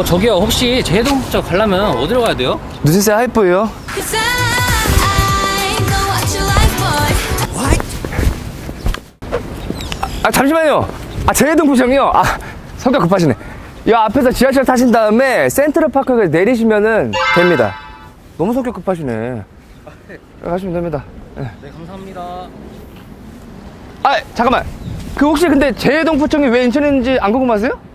어 저기요. 혹시 제동부터 가려면 어디로 가야 돼요? you like, boy. 아 잠시만요. 아 제해동부청이요? 아 성격 급하시네. 이 앞에서 지하철 타신 다음에 센트럴파크에 내리시면은 됩니다. 너무 성격 급하시네. 가시면 됩니다. 예. 네 감사합니다. 아 잠깐만. 그 혹시 근데 제해동포청이 왜 인천에 있는지 안 궁금하세요?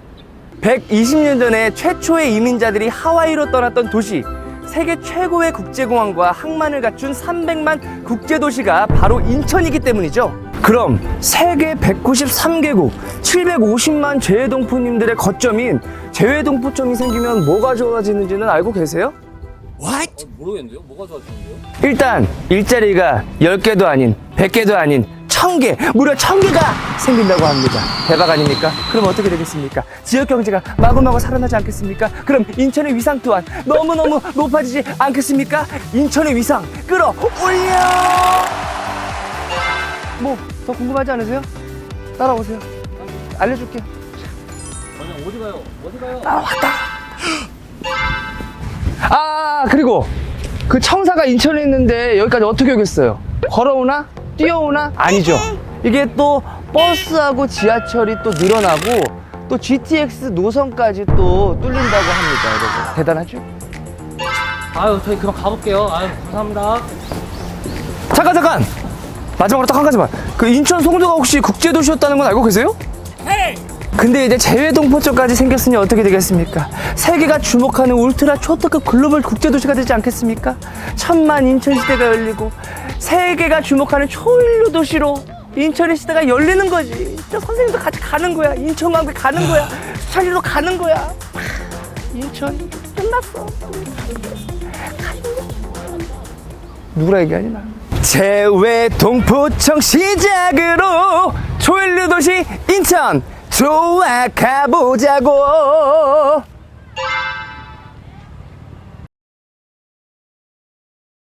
120년 전에 최초의 이민자들이 하와이로 떠났던 도시 세계 최고의 국제공항과 항만을 갖춘 300만 국제도시가 바로 인천이기 때문이죠 그럼 세계 193개국 750만 제해동포님들의 거점인 제해동포청이 생기면 뭐가 좋아지는지는 알고 계세요? 어, 모르겠는데요? 뭐가 좋아지는데요? 일단 일자리가 10개도 아닌 100개도 아닌 1000개 무려 1000개가 생긴다고 합니다 대박 아닙니까? 그럼 어떻게 되겠습니까? 지역 경제가 마구마구 살아나지 않겠습니까? 그럼 인천의 위상 또한 너무너무 높아지지 않겠습니까? 인천의 위상 끌어올려 뭐 더 궁금하지 않으세요? 따라오세요 알려줄게요 아니 어디 가요? 어디 가요? 아 그리고 그 청사가 인천에 있는데 여기까지 어떻게 오겠어요? 걸어오나? 뛰어오나? 아니죠. 이게 또 버스하고 지하철이 또 늘어나고 또 GTX 노선까지 또 뚫린다고 합니다 여러분. 대단하죠? 아유 저희 그만 가볼게요. 아유 감사합니다. 잠깐 잠깐! 마지막으로 딱 한 가지만. 그 인천 송도가 혹시 국제도시였다는 건 알고 계세요? 근데 이제 제외 동포점까지 생겼으니 어떻게 되겠습니까? 세계가 주목하는 울트라 초특급 글로벌 국제도시가 되지 않겠습니까? 천만 인천 시대가 열리고 세계가 주목하는 초인류 도시로 인천의 시대가 열리는 거지. 저 선생님도 같이 가는 거야. 인천만국 가는 거야. 수찬이도 가는 거야. 인천 끝났어. 누구라 얘기하니 나? 제외 동포청 시작으로 초일류 도시 인천 좋아 가보자고.